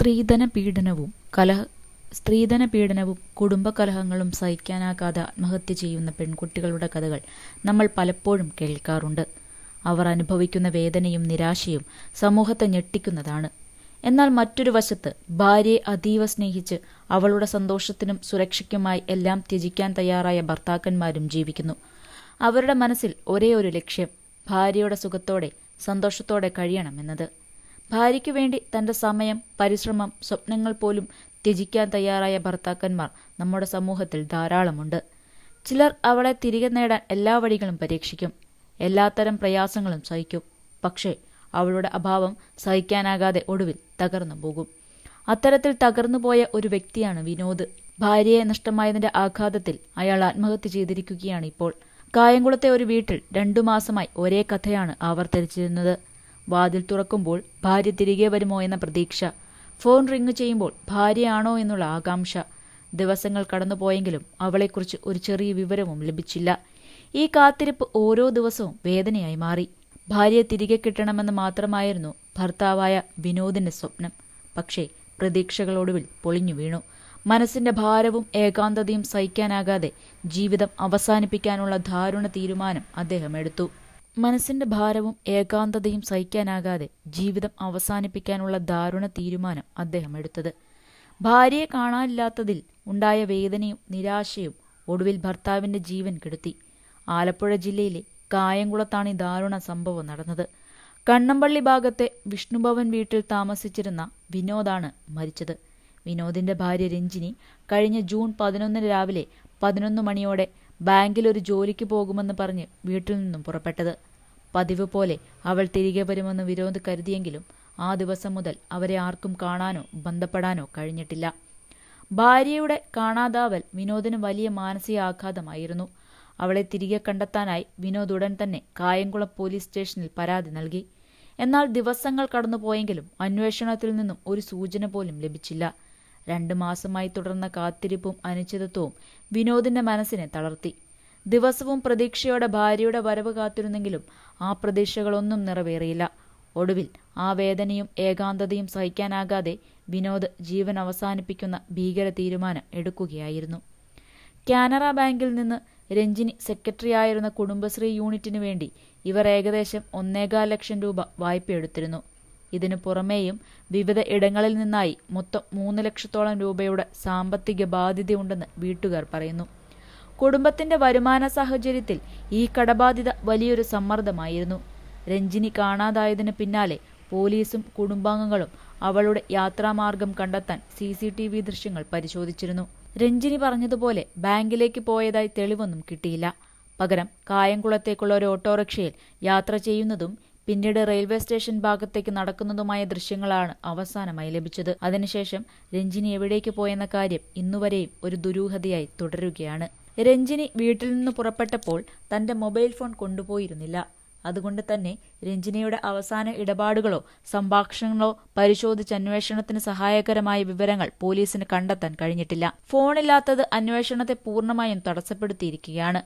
സ്ത്രീധന പീഡനവും കലഹ സ്ത്രീധന പീഡനവും കുടുംബ കലഹങ്ങളും സഹിക്കാനാകാതെ ആത്മഹത്യ ചെയ്യുന്ന പെൺകുട്ടികളുടെ കഥകൾ നമ്മൾ പലപ്പോഴും കേൾക്കാറുണ്ട്. അവർ അനുഭവിക്കുന്ന വേദനയും നിരാശയും സമൂഹത്തെ ഞെട്ടിക്കുന്നതാണ്. എന്നാൽ മറ്റൊരു വശത്ത് ഭാര്യയെ അതീവ സ്നേഹിച്ച് അവളുടെ സന്തോഷത്തിനും സുരക്ഷയ്ക്കുമായി എല്ലാം ത്യജിക്കാൻ തയ്യാറായ ഭർത്താക്കന്മാരും ജീവിക്കുന്നു. അവരുടെ മനസ്സിൽ ഒരേ ഒരു ലക്ഷ്യം ഭാര്യയുടെ സുഖത്തോടെ സന്തോഷത്തോടെ കഴിയണം കഴിയണമെന്നത് ഭാര്യയ്ക്കു വേണ്ടി തന്റെ സമയം പരിശ്രമം സ്വപ്നങ്ങൾ പോലും ത്യജിക്കാൻ തയ്യാറായ ഭർത്താക്കന്മാർ നമ്മുടെ സമൂഹത്തിൽ ധാരാളമുണ്ട്. ചിലർ അവളെ തിരികെ നേടാൻ എല്ലാ വഴികളും പരീക്ഷിക്കും. എല്ലാത്തരം പ്രയാസങ്ങളും സഹിക്കും. പക്ഷേ അവളുടെ അഭാവം സഹിക്കാനാകാതെ ഒടുവിൽ തകർന്നു പോകും. അത്തരത്തിൽ തകർന്നുപോയ ഒരു വ്യക്തിയാണ് വിനോദ്. ഭാര്യയെ നഷ്ടമായതിന്റെ ആഘാതത്തിൽ അയാൾ ആത്മഹത്യ ചെയ്തിരിക്കുകയാണ് ഇപ്പോൾ. കായംകുളത്തെ ഒരു വീട്ടിൽ രണ്ടു മാസമായി ഒരേ കഥയാണ് ആവർത്തിച്ചിരുന്നത്. വാതിൽ തുറക്കുമ്പോൾ ഭാര്യ തിരികെ വരുമോ എന്ന പ്രതീക്ഷ. ഫോൺ റിങ് ചെയ്യുമ്പോൾ ഭാര്യയാണോ എന്നുള്ള ആകാംക്ഷ. ദിവസങ്ങൾ കടന്നുപോയെങ്കിലും അവളെക്കുറിച്ച് ഒരു ചെറിയ വിവരവും ലഭിച്ചില്ല. ഈ കാത്തിരിപ്പ് ഓരോ ദിവസവും വേദനയായി മാറി. ഭാര്യയെ തിരികെ കിട്ടണമെന്ന് മാത്രമായിരുന്നു ഭർത്താവായ വിനോദിന്റെ സ്വപ്നം. പക്ഷേ പ്രതീക്ഷകളൊടുവിൽ പൊളിഞ്ഞു വീണു. മനസ്സിന്റെ ഭാരവും ഏകാന്തതയും സഹിക്കാനാകാതെ ജീവിതം അവസാനിപ്പിക്കാനുള്ള ദാരുണ തീരുമാനം അദ്ദേഹം എടുത്തു. മനസ്സിന്റെ ഭാരവും ഏകാന്തതയും സഹിക്കാനാകാതെ ജീവിതം അവസാനിപ്പിക്കാനുള്ള ദാരുണ തീരുമാനം അദ്ദേഹം എടുത്തത്. ഭാര്യയെ കാണാനില്ലാത്തതിൽ ഉണ്ടായ വേദനയും നിരാശയും ഒടുവിൽ ഭർത്താവിന്റെ ജീവൻ കെടുത്തി. ആലപ്പുഴ ജില്ലയിലെ കായംകുളത്താണ് ഈ ദാരുണ സംഭവം നടന്നത്. കണ്ണമ്പള്ളി ഭാഗത്തെ വിഷ്ണുഭവൻ വീട്ടിൽ താമസിച്ചിരുന്ന വിനോദാണ് മരിച്ചത്. വിനോദിന്റെ ഭാര്യ രഞ്ജിനി കഴിഞ്ഞ ജൂൺ പതിനൊന്നിന് രാവിലെ പതിനൊന്ന് മണിയോടെ ബാങ്കിൽ ഒരു ജോലിക്ക് പോകുമെന്ന് പറഞ്ഞ് വീട്ടിൽ നിന്നും പുറപ്പെട്ടത്. പതിവ് പോലെ അവൾ തിരികെ വരുമെന്ന് വിനോദ് കരുതിയെങ്കിലും ആ ദിവസം മുതൽ അവരെ ആർക്കും കാണാനോ ബന്ധപ്പെടാനോ കഴിഞ്ഞിട്ടില്ല. ഭാര്യയുടെ കാണാതാവൽ വിനോദിന് വലിയ മാനസിക ആഘാതമായിരുന്നു. അവളെ തിരികെ കണ്ടെത്താനായി വിനോദ് ഉടൻ തന്നെ കായംകുളം പോലീസ് സ്റ്റേഷനിൽ പരാതി നൽകി. എന്നാൽ ദിവസങ്ങൾ കടന്നുപോയെങ്കിലും അന്വേഷണത്തിൽ നിന്നും ഒരു സൂചന പോലും ലഭിച്ചില്ല. രണ്ടു മാസമായി തുടർന്ന കാത്തിരിപ്പും അനിശ്ചിതത്വവും വിനോദിന്റെ മനസ്സിനെ തളർത്തി. ദിവസവും പ്രതീക്ഷയോടെ ഭാര്യയുടെ വരവ് കാത്തിരുന്നെങ്കിലും ആ പ്രതീക്ഷകളൊന്നും നിറവേറിയില്ല. ഒടുവിൽ ആ വേദനയും ഏകാന്തതയും സഹിക്കാനാകാതെ വിനോദ് ജീവൻ അവസാനിപ്പിക്കുന്ന ഭീകര തീരുമാനം എടുക്കുകയായിരുന്നു. കാനറ ബാങ്കിൽ നിന്ന് രഞ്ജിനി സെക്രട്ടറിയായിരുന്ന കുടുംബശ്രീ യൂണിറ്റിനു വേണ്ടി ഇവർ ഏകദേശം ഒന്നേകാൽ ലക്ഷം രൂപ വായ്പയെടുത്തിരുന്നു. ഇതിനു പുറമേയും വിവിധ ഇടങ്ങളിൽ നിന്നായി മൊത്തം മൂന്ന് ലക്ഷത്തോളം രൂപയുടെ സാമ്പത്തിക ബാധ്യതയുണ്ടെന്ന് വീട്ടുകാർ പറയുന്നു. കുടുംബത്തിന്റെ വരുമാന സാഹചര്യത്തിൽ ഈ കടബാധ്യത വലിയൊരു സമ്മർദ്ദമായിരുന്നു. രഞ്ജിനി കാണാതായതിനു പിന്നാലെ പോലീസും കുടുംബാംഗങ്ങളും അവളുടെ യാത്രാമാർഗം കണ്ടെത്താൻ സി സി ടി വി ദൃശ്യങ്ങൾ പരിശോധിച്ചിരുന്നു. രഞ്ജിനി പറഞ്ഞതുപോലെ ബാങ്കിലേക്ക് പോയതായി തെളിവൊന്നും കിട്ടിയില്ല. പകരം കായംകുളത്തേക്കുള്ള ഒരു ഓട്ടോറിക്ഷയിൽ യാത്ര ചെയ്യുന്നതും പിന്നീട് റെയിൽവേ സ്റ്റേഷൻ ഭാഗത്തേക്ക് നടക്കുന്നതുമായ ദൃശ്യങ്ങളാണ് അവസാനമായി ലഭിച്ചത്. അതിനുശേഷം രഞ്ജിനി എവിടേക്ക് പോയെന്ന കാര്യം ഇന്നുവരെയും ഒരു ദുരൂഹതയായി തുടരുകയാണ്. രഞ്ജിനി വീട്ടിൽ നിന്ന് പുറപ്പെട്ടപ്പോൾ തന്റെ മൊബൈൽ ഫോൺ കൊണ്ടുപോയിരുന്നില്ല. അതുകൊണ്ട് തന്നെ രഞ്ജിനിയുടെ അവസാന ഇടപാടുകളോ സംഭാഷണങ്ങളോ പരിശോധിച്ച് അന്വേഷണത്തിന് സഹായകരമായ വിവരങ്ങൾ പോലീസിന് കണ്ടെത്താൻ കഴിഞ്ഞിട്ടില്ല. ഫോണില്ലാത്തത് അന്വേഷണത്തെ പൂർണമായും തടസ്സപ്പെടുത്തിയിരിക്കുകയാണ്.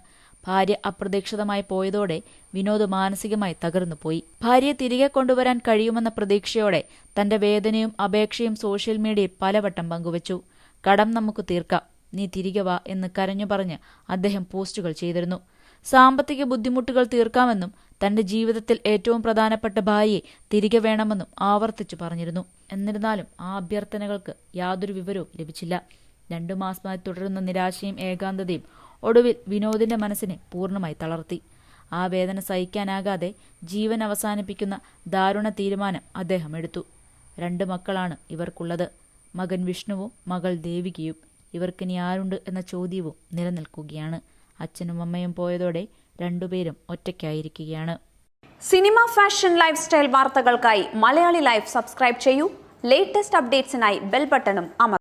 ഭാര്യ അപ്രതീക്ഷിതമായി പോയതോടെ വിനോദ് മാനസികമായി തകർന്നുപോയി ഭാര്യയെ തിരികെ കൊണ്ടുവരാൻ കഴിയുമെന്ന പ്രതീക്ഷയോടെ തന്റെ വേദനയും അപേക്ഷയും സോഷ്യൽ മീഡിയയിൽ പലവട്ടം പങ്കുവച്ചു. കടം നമുക്ക് തീർക്കാം. നീ തിരികെ വാ എന്ന് കരഞ്ഞു പറഞ്ഞ് അദ്ദേഹം പോസ്റ്റുകൾ ചെയ്തിരുന്നു. സാമ്പത്തിക ബുദ്ധിമുട്ടുകൾ തീർക്കാമെന്നും തന്റെ ജീവിതത്തിൽ ഏറ്റവും പ്രധാനപ്പെട്ട ഭാര്യയെ തിരികെ വേണമെന്നും ആവർത്തിച്ചു പറഞ്ഞിരുന്നു. എന്നിരുന്നാലും ആ അഭ്യർത്ഥനകൾക്ക് യാതൊരു വിവരവും ലഭിച്ചില്ല. രണ്ടു മാസമായി തുടരുന്ന നിരാശയും ഏകാന്തതയും ഒടുവിൽ വിനോദിന്റെ മനസ്സിനെ പൂർണമായി തളർത്തി. ആ വേദന സഹിക്കാനാകാതെ ജീവൻ അവസാനിപ്പിക്കുന്ന ദാരുണ തീരുമാനം അദ്ദേഹം എടുത്തു. രണ്ട് മക്കളാണ് ഇവർക്കുള്ളത്. മകൻ വിഷ്ണുവും മകൾ ദേവികയും. ഇവർക്കിനി ആരുണ്ട് എന്ന ചോദ്യവും നിലനിൽക്കുകയാണ്. അച്ഛനും അമ്മയും പോയതോടെ രണ്ടുപേരും ഒറ്റയ്ക്കായിരിക്കുകയാണ്. സിനിമ ഫാഷൻ ലൈഫ് സ്റ്റൈൽ വാർത്തകൾക്കായി മലയാളി ലൈഫ് സബ്സ്ക്രൈബ് ചെയ്യൂ. ലേറ്റസ്റ്റ് അപ്ഡേറ്റ്സിനായി ബെൽ ബട്ടണും അമർ